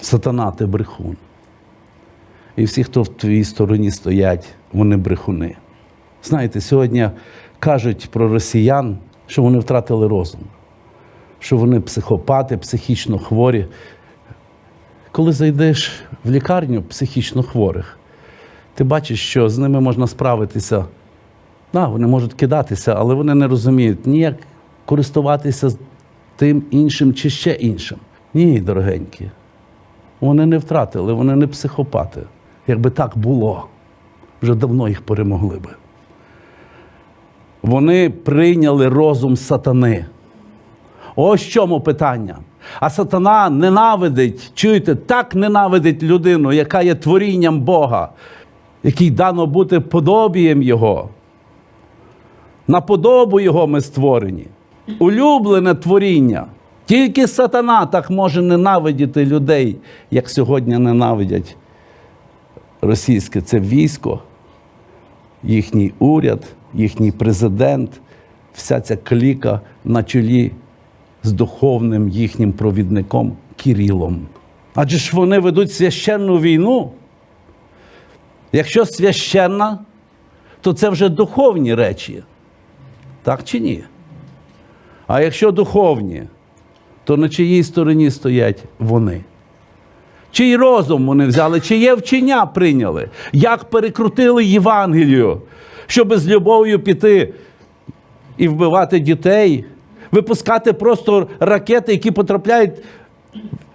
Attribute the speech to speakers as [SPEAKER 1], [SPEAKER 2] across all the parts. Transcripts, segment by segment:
[SPEAKER 1] Сатана, ти брехун. І всі, хто в твоїй стороні стоять, вони брехуни. Знаєте, сьогодні кажуть про росіян, що вони втратили розум, що вони психопати, психічно хворі. Коли зайдеш в лікарню психічно хворих, ти бачиш, що з ними можна справитися. Да, вони можуть кидатися, але вони не розуміють ніяк користуватися тим іншим чи ще іншим. Ні, дорогенькі. Вони не втратили, вони не психопати. Якби так було, вже давно їх перемогли би. Вони прийняли розум сатани. Ось чому питання. А сатана ненавидить, чуєте, так ненавидить людину, яка є творінням Бога, якій дано бути подобієм Його. На подобу Його ми створені. Улюблене творіння. Тільки сатана так може ненавидіти людей, як сьогодні ненавидять російське це військо, їхній уряд, їхній президент, вся ця кліка на чолі з духовним їхнім провідником Кирилом. Адже ж вони ведуть священну війну. Якщо священна, то це вже духовні речі. Так чи ні? А якщо духовні, то на чиїй стороні стоять вони? Чий розум вони взяли, чиє вчення прийняли, як перекрутили Євангелію, щоб з любов'ю піти і вбивати дітей, випускати просто ракети, які потрапляють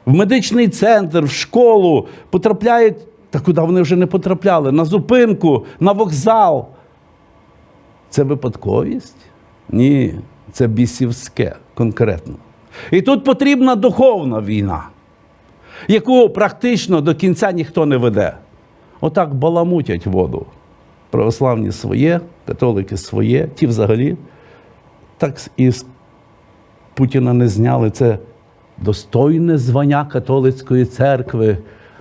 [SPEAKER 1] в медичний центр, в школу, потрапляють, та куди вони вже не потрапляли, на зупинку, на вокзал. Це випадковість? Ні, це бісівське конкретно. І тут потрібна духовна війна, яку практично до кінця ніхто не веде. Отак баламутять воду. Православні своє, католики своє, ті взагалі. Так і з Путіна не зняли. Це достойне звання католицької церкви,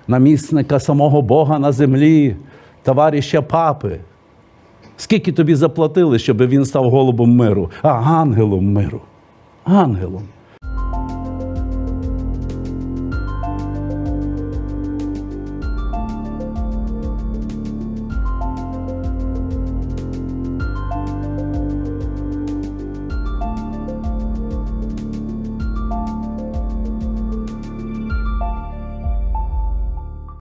[SPEAKER 1] намісника самого Бога на землі, товариша папи. Скільки тобі заплатили, щоб він став голубом миру, а ангелом миру? Ангелом.